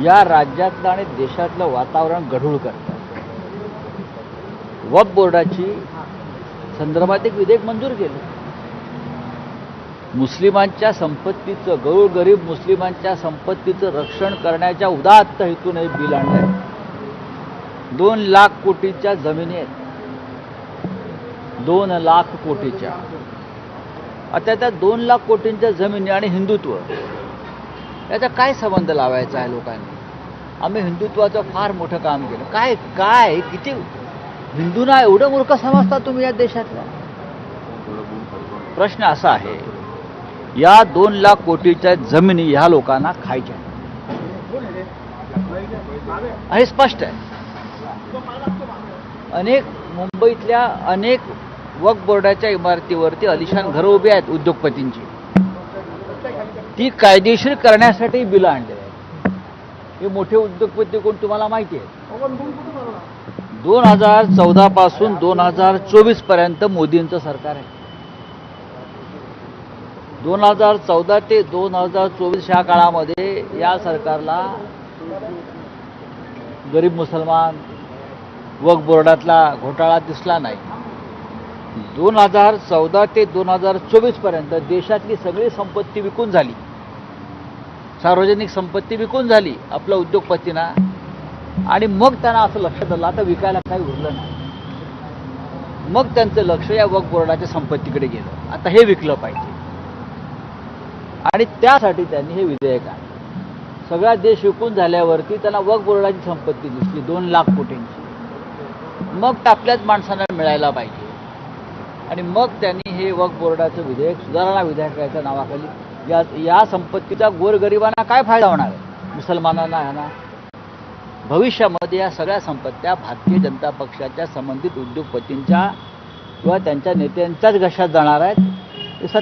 या राज्यातलं आणि देशातलं वातावरण गढूळ करतात वक्फ बोर्डाची संदर्भात एक विधेयक मंजूर केलं. मुस्लिमांच्या संपत्तीचं गरीब मुस्लिमांच्या संपत्तीचं रक्षण करण्याच्या उदात्त हेतून हे बिल आणलंय. दोन लाख कोटीच्या जमिनी आहेत. दोन लाख कोटीच्या. आता त्या दोन लाख कोटींच्या जमिनी आणि हिंदुत्व याचा काय संबंध लावायचा आहे लोकांनी? आम्ही हिंदुत्वाचं फार मोठं काम केलं. काय काय? किती? हिंदूंना एवढं मूर्ख समजता तुम्ही या देशातला? प्रश्न असा आहे या दोन लाख कोटीच्या जमिनी ह्या लोकांना खायच्या हे स्पष्ट आहे. अनेक मुंबईतल्या अनेक वक्फ बोर्डाच्या इमारतीवरती अलिशान घरं उभी आहेत उद्योगपतींची. ती कायदेशीर करण्यासाठी बिलं आणले हे मोठे उद्योगपती कोण तुम्हाला माहिती आहे? दोन हजार चौदा पासून दोन हजार चोवीसपर्यंत मोदींचं सरकार आहे. दोन हजार चौदा ते दोन हजार चोवीस ह्या काळामध्ये या सरकारला गरीब मुसलमान वक्फ बोर्डातला घोटाळा दिसला नाही. दोन हजार चौदा ते दोन हजार चोवीसपर्यंत देशातली सगळी संपत्ती विकून झाली. सार्वजनिक संपत्ती विकून झाली आपल्या उद्योगपतींना. आणि मग त्यांना असं लक्षात आलं आता विकायला काही उरलं नाही. मग त्यांचं लक्ष या वक्फ बोर्डाच्या संपत्तीकडे गेलं. आता हे विकलं पाहिजे. आणि त्यासाठी त्यांनी हे विधेयक आणलं. सगळा देश विकून झाल्यावरती त्यांना वक्फ बोर्डाची संपत्ती दिसली दोन लाख कोटींची. मग आपल्याच माणसांना मिळायला पाहिजे. आणि मग त्यांनी हे वक्फ बोर्डाचं विधेयक सुधारणा विधेयकाच्या नावाखाली या या संपत्तीचा गोरगरिबांना काय फायदा होणार आहे? मुसलमानांना ह्यांना भविष्यामध्ये या सगळ्या संपत्त्या भारतीय जनता पक्षाच्या संबंधित उद्योगपतींच्या किंवा त्यांच्या नेत्यांच्याच घशात जाणार आहेत. हे सत्य